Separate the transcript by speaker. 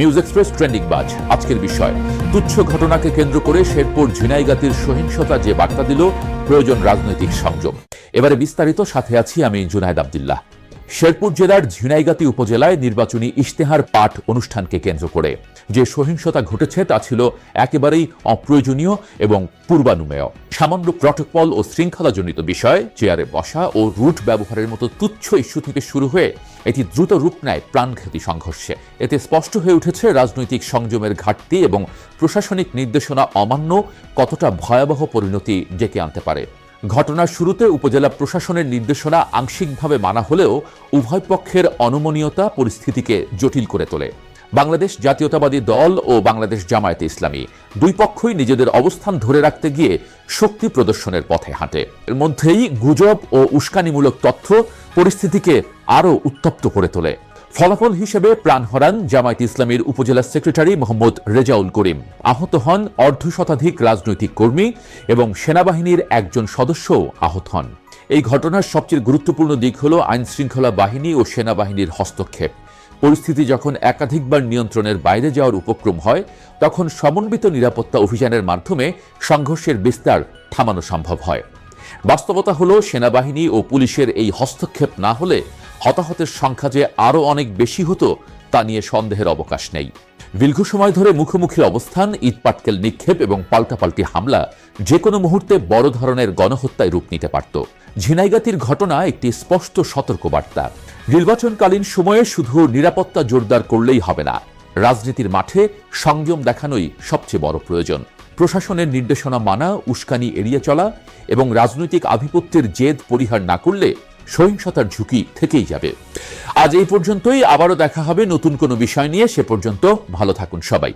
Speaker 1: News express trending বাজ। আজকের বিষয়, তুচ্ছ ঘটনাকে কেন্দ্র করে শেরপুর ঝিনাইগাতির সহিংসতা যে বার্তা দিল, প্রয়োজন রাজনৈতিক সংযম। এবারে বিস্তারিত, সাথে আছি আমি জুনায়দ আবদুল্লাহ। শেরপুর জেলার ঝিনাইগাতি উপজেলায় নির্বাচনী ইশতেহার পাঠ অনুষ্ঠানকে কেন্দ্র করে। যে সহিংসতা ঘটেছে তা ছিল একেবারেই অপ্রয়োজনীয় এবং পূর্বানুমেয়। সামান্য প্রটোকল ও শৃঙ্খলাজনিত বিষয়, চেয়ারে বসা ও রুট ব্যবহারের মতো তুচ্ছ ইস্যু থেকে শুরু হয়ে এটি দ্রুত রূপ নেয় প্রাণঘাতী সংঘর্ষে। এতে স্পষ্ট হয়ে উঠেছে রাজনৈতিক সংযমের ঘাটতি এবং প্রশাসনিক নির্দেশনা অমান্য কতটা ভয়াবহ পরিণতি ডেকে আনতে পারে। ঘটনার শুরুতে উপজেলা প্রশাসনের নির্দেশনা আংশিকভাবে মানা হলেও উভয় পক্ষের অনমনীয়তা পরিস্থিতিকে জটিল করে তোলে। বাংলাদেশ জাতীয়তাবাদী দল ও বাংলাদেশ জামায়াতে ইসলামী দুই পক্ষই নিজেদের অবস্থান ধরে রাখতে গিয়ে শক্তি প্রদর্শনের পথে হাঁটে। এর মধ্যেই গুজব ও উস্কানিমূলক তথ্য পরিস্থিতিকে আরও উত্তপ্ত করে তোলে। ফলাফল হিসেবে প্রাণ হারান জামায়াত ইসলামীর উপজেলা সেক্রেটারি মোহাম্মদ রেজাউল করিম। আহত হন অর্ধ শতাধিক রাজনৈতিক কর্মী এবং সেনাবাহিনীর একজন সদস্যও আহত হন। এই ঘটনার সবচেয়ে গুরুত্বপূর্ণ দিক হল আইন শৃঙ্খলা বাহিনী ও সেনাবাহিনীর হস্তক্ষেপ। পরিস্থিতি যখন একাধিকবার নিয়ন্ত্রণের বাইরে যাওয়ার উপক্রম হয়, তখন সমন্বিত নিরাপত্তা অভিযানের মাধ্যমে সংঘর্ষের বিস্তার থামানো সম্ভব হয়। বাস্তবতা হলো, সেনাবাহিনী ও পুলিশের এই হস্তক্ষেপ না হলে হতাহতের সংখ্যা যে আরও অনেক বেশি হতো, তা নিয়ে সন্দেহের অবকাশ নেই। দীর্ঘ সময় ধরে মুখোমুখি অবস্থান ইটপাটকেল নিক্ষেপ এবং পাল্টাপাল্টি হামলা যে কোনো মুহূর্তে বড় ধরনের গণহত্যায় রূপ নিতে পারত। ঝিনাইগাতির ঘটনা একটি স্পষ্ট সতর্কবার্তা। নির্বাচনকালীন সময়ে শুধু নিরাপত্তা জোরদার করলেই হবে না, রাজনীতির মাঠে সংযম দেখানোই সবচেয়ে বড় প্রয়োজন। প্রশাসনের নির্দেশনা মানা, উস্কানি এড়িয়ে চলা এবং রাজনৈতিক আধিপত্যের জেদ পরিহার না করলে সহিংসতার ঝুঁকি থেকেই যাবে। আজ এই পর্যন্তই। আবারও দেখা হবে নতুন কোনো বিষয় নিয়ে। সে পর্যন্ত ভালো থাকুন সবাই।